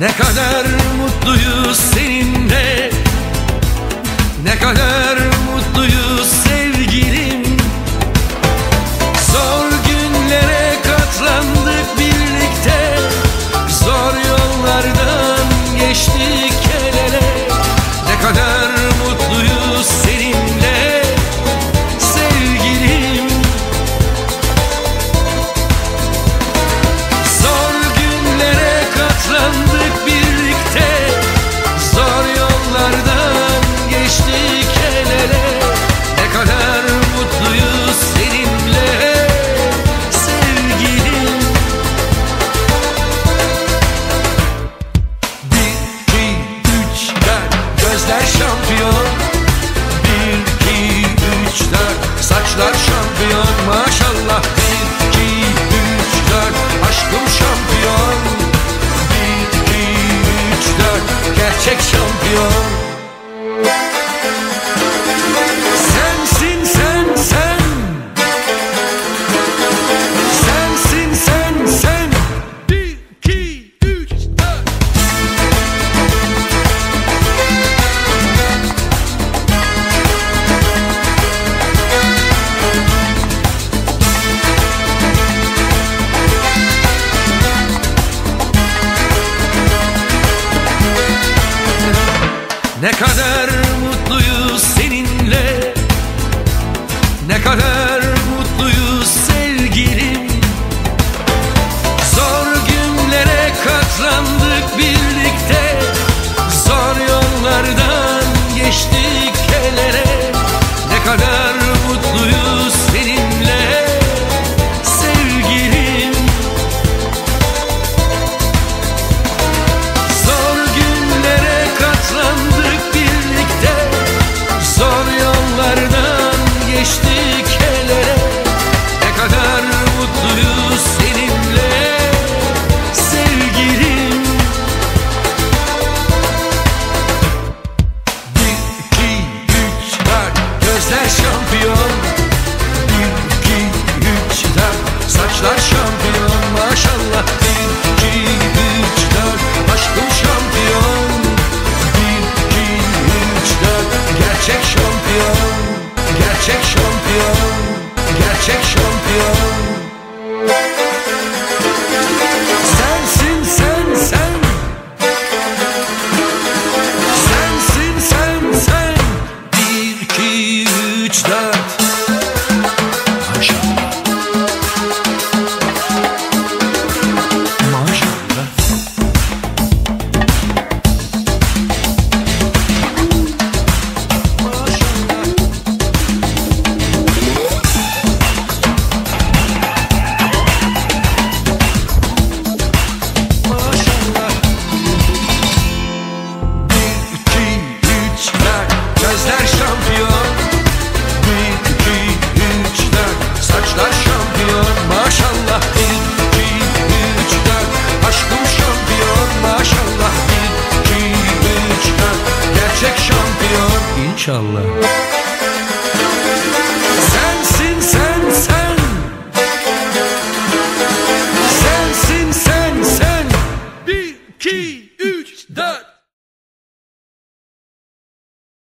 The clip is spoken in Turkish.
Ne kadar mutluyuz seninle. Ne kadar Eller şampiyon. Bir, iki, üç, dört Saçlar şampiyon maşallah. Ne kadar mutluyuz seninle. Ne kadar good. inşallah.